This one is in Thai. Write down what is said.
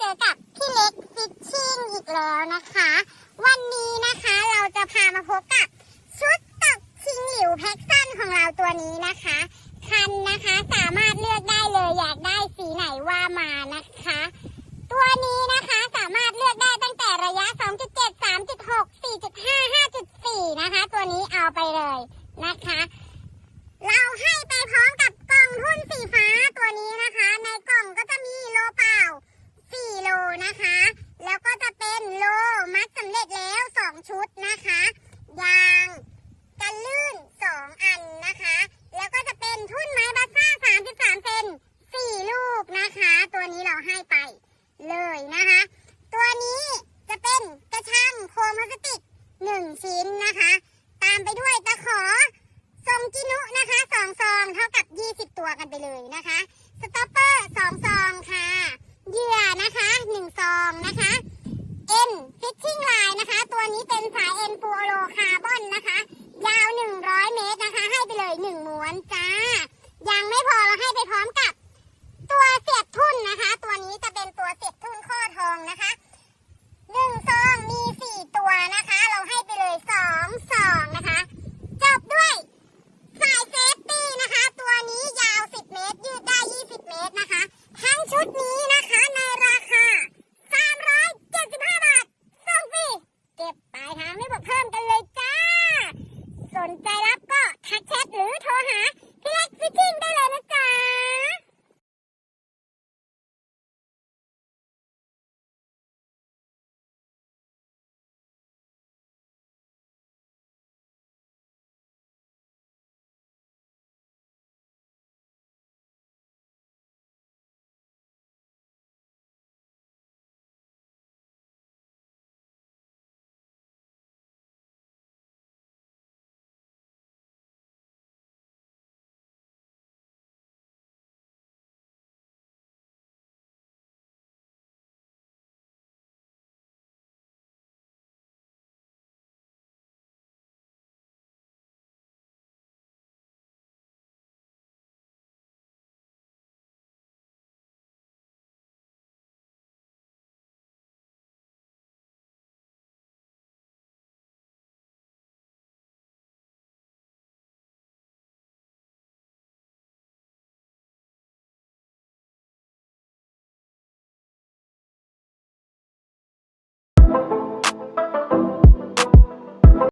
จอกับพี่เล็กฟิชชิ่งอีกแล้วนะคะ วันนี้นะคะเราจะพามาพบกับชุดตกชิงหลิวแพ็กสั้นของเราตัวนี้นะคะ คันนะคะสามารถเลือกได้เลยอยากได้สีไหนว่ามานะคะ ตัวนี้นะคะสามารถเลือกได้ตั้งแต่ระยะ 2.7 3.6 4.5 5.4 นะคะ ตัวนี้เอาไปเลยนะคะ เราให้ไปพร้อมกับกล่องทุ่นสีฟ้าตัวนี้นะคะ ในกล่องก็จะมีโลเปล่า 4 โลนะคะ แล้วก็จะเป็นโลมัดสำเร็จแล้ว 2 ชุ ดนะคะ ยางกันลื่น 2 อันนะคะ แล้วก็จะเป็นทุ่นไม้บัสซ่า 33 เซน4 ลูกนะคะ ตัวนี้เราให้ไปเลยนะคะ ตัวนี้จะเป็นกระชังโคมพลาสติก 1 ชิ้นนะคะ ตามไปด้วยตะขอทรงจินุนะคะสองซองเท่ากับ 20 ตัวกันไปเลยนะคะ สต็อปเปอร์สองซองค่ะ เหยื่อนะคะหนึ่งซองนะคะเอ็นฟิชชิ่งไลน์นะคะ ตัวนี้เป็น สายเอ็นฟูโลคาร์บอนนะคะ ยาว 100 เมตรนะคะ ให้ไปเลย 1 ม้วนจ้า ยังไม่พอ entera